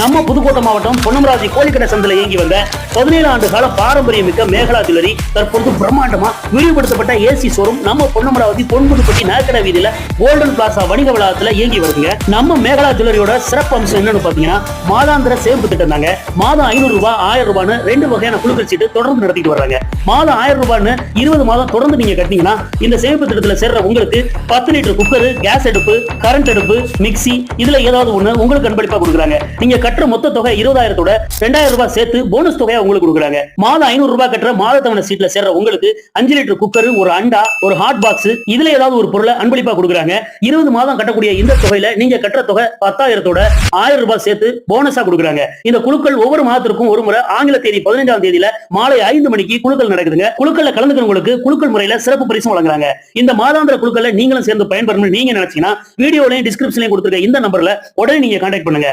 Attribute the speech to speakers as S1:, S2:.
S1: நம்ம புதுக்கோட்டை மாவட்டம் பொன்னமராஜி கோழிக்கடை சந்தையில் இயங்கி வந்த பதினேழு ஆண்டு கால பாரம்பரியமிக்க மேகலா ஜுவல்லரி தற்பொழுது பிரம்மாண்டமா விரிவுபடுத்தப்பட்ட ஏசி ஷோரூம் நம்ம பொன்னமராவதி பொன்புதுப்பட்டி நகக்கடை வீதியில கோல்டன் பிளாசா வணிக வளாகத்துல இயங்கி வருதுங்க. நம்ம மேகலா ஜுவல்லரியோட சிறப்பு அம்சம் என்னன்னு பாத்தீங்கன்னா மாதாந்திர சேமிப்பு திட்டம் தாங்க. மாதம் ஐநூறு ரூபாய் ஆயிரம் ரூபான்னு ரெண்டு வகையான குழுக்கள் சீட்டு தொடர்ந்து நடத்திட்டு வர்றாங்க. மாதம் ஆயிரம் ரூபான்னு இருபது மாதம் தொடர்ந்து நீங்க கட்டினீங்கன்னா இந்த சேமிப்பு திட்டத்துல சேர்ற உங்களுக்கு பத்து லிட்டர் குக்கர் கேஸ் அடுப்பு கரண்ட் அடுப்பு மிக்ஸி இதுல ஏதாவது ஒண்ணு உங்களுக்கு அன்பளிப்பா கொடுக்குறாங்க. நீங்க கட்டுற மொத்த தொகை இருபதாயிரத்தோட ரெண்டாயிரம் ரூபாய் சேர்த்து போனஸ் தொகையா உங்களுக்கு கொடுக்குறாங்க. மாதம் ஐநூறு ரூபாய் கட்டுற மாத தவணை சீட்ல சேர்ற உங்களுக்கு அஞ்சு லிட்டர் குக்கர் ஒரு அண்டா ஒரு ஹாட் பாக்ஸ் இதுல ஏதாவது ஒரு பொருளை அன்பளிப்பா கொடுக்குறாங்க. இருபது மாதம் கட்டக்கூடிய இந்த தொகையில நீங்க கட்டுற தொகை பத்தாயிரத்தோட ஆயிரம் ரூபாய் சேர்த்து போனஸா கொடுக்குறாங்க. இந்த குழுக்கள் ஒவ்வொரு மாதத்திற்கும் ஒரு முறை ஆங்கில தேதி பதினைஞ்சாம் தேதியில மாலை ஐந்து மணிக்கு குழுக்கள் நடக்குதுங்க. குழுக்கள்ல கலந்துக்கிறவங்களுக்கு குழுக்கள் முறையில சிறப்பு பரிசு வழங்குறாங்க. இந்த மாதாந்திர குழுக்கள்ல நீங்களும் சேர்ந்து பயன்பெறணும்னு நீங்க நினைச்சீங்கன்னா வீடியோலையும் டிஸ்கிரிப்ஷன்லையும் கொடுத்துருக்க இந்த நம்பர்ல உடனே நீங்க கான்டாக்ட் பண்ணுங்க.